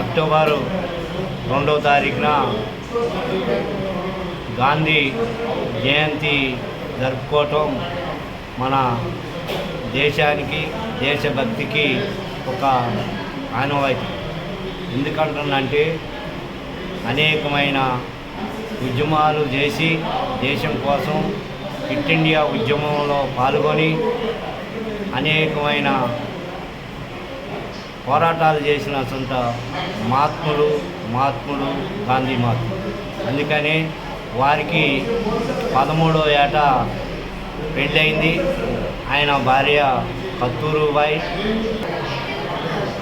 October రెండవ తారీఖున గాంధీ జయంతి జరుపుకోవటం మన దేశానికి దేశభక్తికి ఒక ఆనవాయితీ. ఎందుకంటున్నంటే అనేకమైన ఉద్యమాలు చేసి దేశం కోసం ఫిట్ ఇండియా ఉద్యమంలో పాల్గొని అనేకమైన పోరాటాలు చేసిన సొంత మహాత్ములు మహాత్ములు గాంధీ మహాత్ములు. అందుకని వారికి పదమూడో ఏట పెళ్ళయింది. ఆయన భార్య కత్తూరుబాయి.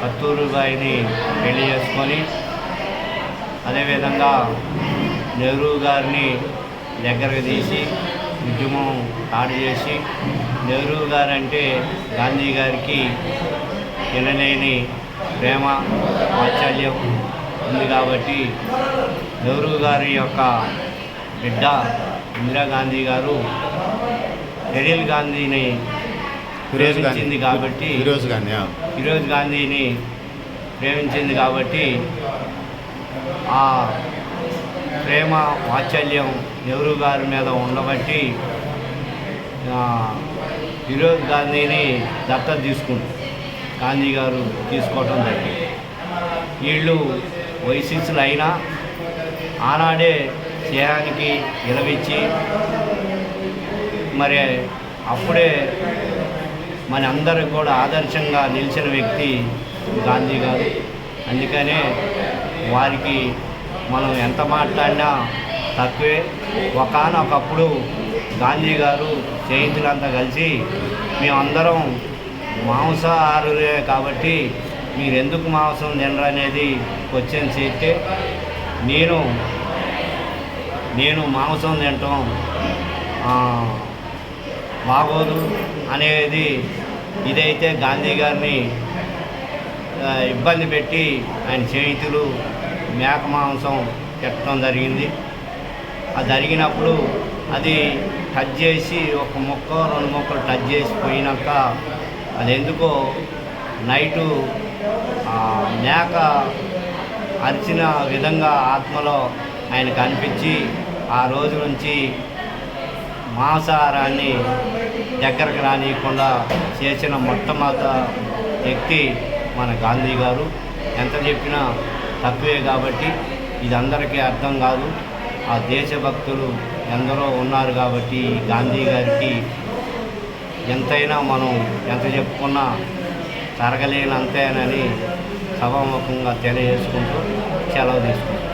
కత్తూరుబాయిని పెళ్ళి చేసుకొని అదేవిధంగా నెహ్రూ గారిని దగ్గరకు తీసి ఉద్యమం స్టార్ట్ చేసి నెహ్రూ గారు అంటే గాంధీ గారికి వినలేని ప్రేమ వాత్సల్యం ఉంది కాబట్టి నెహ్రూ గారి యొక్క బిడ్డ ఇందిరాగాంధీ గారు రెడిల్ గాంధీని ప్రేమించింది కాబట్టి ఫిరోజ్ గాంధీ. ఫిరోజ్ గాంధీని ప్రేమించింది కాబట్టి ఆ ప్రేమ వాత్సల్యం నెహ్రూ గారి మీద ఉండబట్టి ఫిరోజ్ గాంధీని దత్తత తీసుకుంటారు గాంధీ గారు తీసుకోవటం జరిగింది. వీళ్ళు వయసులు అయినా ఆనాడే స్నేహానికి విలవిచ్చి మరి అప్పుడే మన అందరికి కూడా ఆదర్శంగా నిలిచిన వ్యక్తి గాంధీ గారు. అందుకనే వారికి మనం ఎంత మాట్లాడినా తక్కువే. ఒకనొకప్పుడు గాంధీ గారు స్నేహితులంతా కలిసి మేమందరం మాంసాహారులే కాబట్టి మీరు ఎందుకు మాంసం తినరు అనేది క్వశ్చన్ చేస్తే నేను నేను మాంసం తినటం బాగోదు అనేది ఇదైతే గాంధీ గారిని ఇబ్బంది పెట్టి ఆయన స్నేహితులు మేక మాంసం పెట్టడం జరిగింది. అది జరిగినప్పుడు అది టచ్ చేసి ఒక మొక్క రెండు మొక్కలు టచ్ చేసి పోయినాక అది ఎందుకో నైటు మేక అరిచిన విధంగా ఆత్మలో ఆయన కనిపించి ఆ రోజు నుంచి మాంసాహారాన్ని దగ్గరకు రానియకుండా చేసిన మొట్టమొదట వ్యక్తి మన గాంధీ గారు. ఎంత చెప్పినా తక్కువే కాబట్టి ఇది అందరికీ అర్థం కాదు. ఆ దేశభక్తులు ఎందరో ఉన్నారు కాబట్టి గాంధీ గారికి ఎంతైనా మనం ఎంత చెప్పుకున్నా తరగలేనంతేనని సభాముఖంగా తెలియజేసుకుంటూ సెలవు తీసుకుంటాం